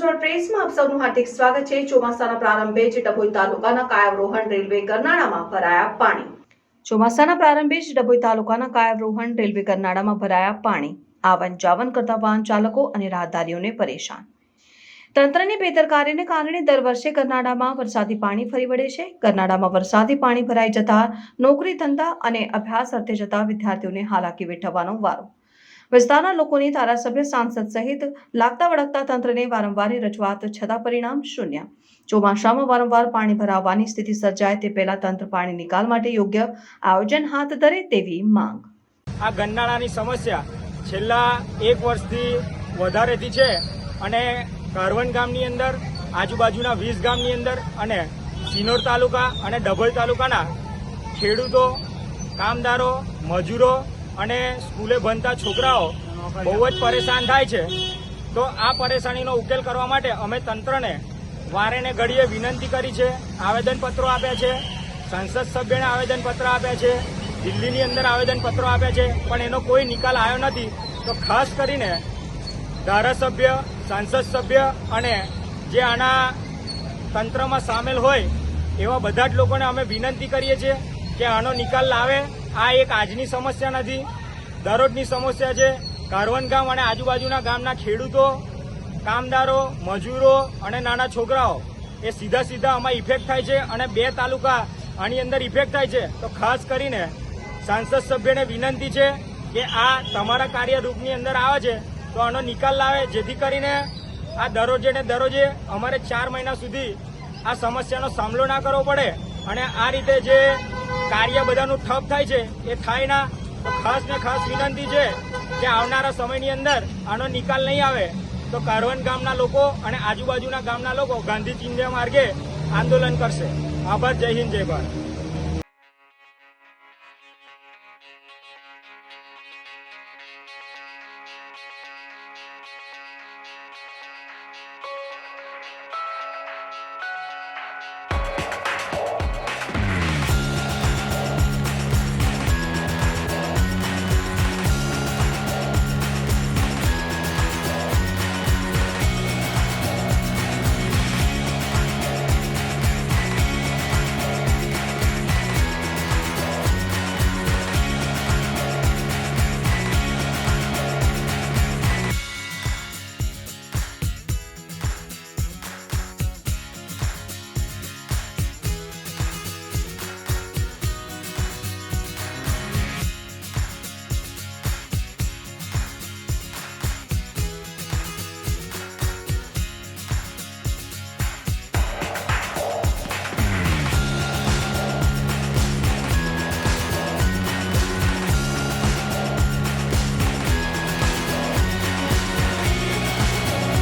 પ્રેસમાં આપ સૌનું હાર્દિક સ્વાગત છે. ચોમાસાના પ્રારંભે જ ડભોઈ તાલુકાના કાયવરોહણ રેલવે ગરનાળામાં ભરાયા પાણી. ચોમાસાના પ્રારંભે જ ડભોઈ તાલુકાના કાયવરોહણ રેલવે ગરનાળામાં ભરાયા પાણી. આવન જાવન કરતા વાહન ચાલકો અને રાહદારીઓને પરેશાન. તંત્રની બેદરકારીને કારણે દર વર્ષે કર્નાડામાં વરસાદી પાણી ફરી વળે છે. ગરનાળામાં વરસાદી પાણી ભરાઈ જતા નોકરી ધંધા અને અભ્યાસ અર્થે જતા વિદ્યાર્થીઓને હાલાકી વેઠવવાનો વારો. વિસ્તારના લોકોની ધારાસભ્ય સાંસદ સહિત લાગતા વળગતા તંત્રને વારંવારની રજૂઆત, છતાં પરિણામ શૂન્ય. ચોમાસામાં વારંવાર પાણી ભરાવવાની સ્થિતિ સર્જાય તે પહેલા તંત્ર પાણી નિકાલ માટે યોગ્ય આયોજન હાથ ધરે તેવી માંગ. આ ગન્નાળાની સમસ્યા છેલ્લા એક વર્ષથી વધારેથી છે અને કારવન ગામની અંદર, આજુબાજુના વીસ ગામની અંદર અને સિનોર તાલુકા અને ડભોઈ તાલુકાના ખેડૂતો, કામદારો, મજૂરો અને સ્કૂલે ભણતા છોકરાઓ બહુ જ પરેશાન થાય છે. તો આ પરેશાનીનો ઉકેલ કરવા માટે અમે તંત્રને વારેને ઘડીએ વિનંતી કરી છે, આવેદનપત્રો આપ્યા છે, સંસદ સભ્યને આવેદનપત્ર આપ્યા છે, દિલ્હીની અંદર આવેદનપત્રો આપ્યા છે, પણ એનો કોઈ નિકાલ આવ્યો નથી. તો ખાસ કરીને ધારાસભ્ય, સાંસદ સભ્ય અને જે આના તંત્રમાં સામેલ હોય એવા બધા જ લોકોને અમે વિનંતી કરીએ છીએ કે આનો નિકાલ લાવે આ એક આજની સમસ્યા નથી. દરરોજની સમસ્યા છે. કારવન ગામ અને આજુબાજુના ગામના ખેડૂતો, કામદારો, મજૂરો અને નાના છોકરાઓ એ સીધા સીધા આમાં ઇફેક્ટ થાય છે અને બે તાલુકા આની અંદર ઇફેક્ટ થાય છે. તો ખાસ કરીને સાંસદ સભ્યને વિનંતી છે કે આ તમારા કાર્યરૂપની અંદર આવે છે, તો આનો નિકાલ લાવે. જેથી કરીને આ દરરોજે ને દરરોજે અમારે ચાર મહિના સુધી આ સમસ્યાનો સામનો ના કરવો પડે. અને આ રીતે જે કાર્ય બધાનું ઠપ થાય છે, એ થાય ના. ખાસ ને ખાસ વિનંતી છે કે આવનારા સમયની અંદર આનો નિકાલ નહીં આવે તો કારવન ગામના લોકો અને આજુબાજુના ગામના લોકો ગાંધી ચિંધ્યા માર્ગે આંદોલન કરશે. આભાર, જય હિન્દ, જય ભારત.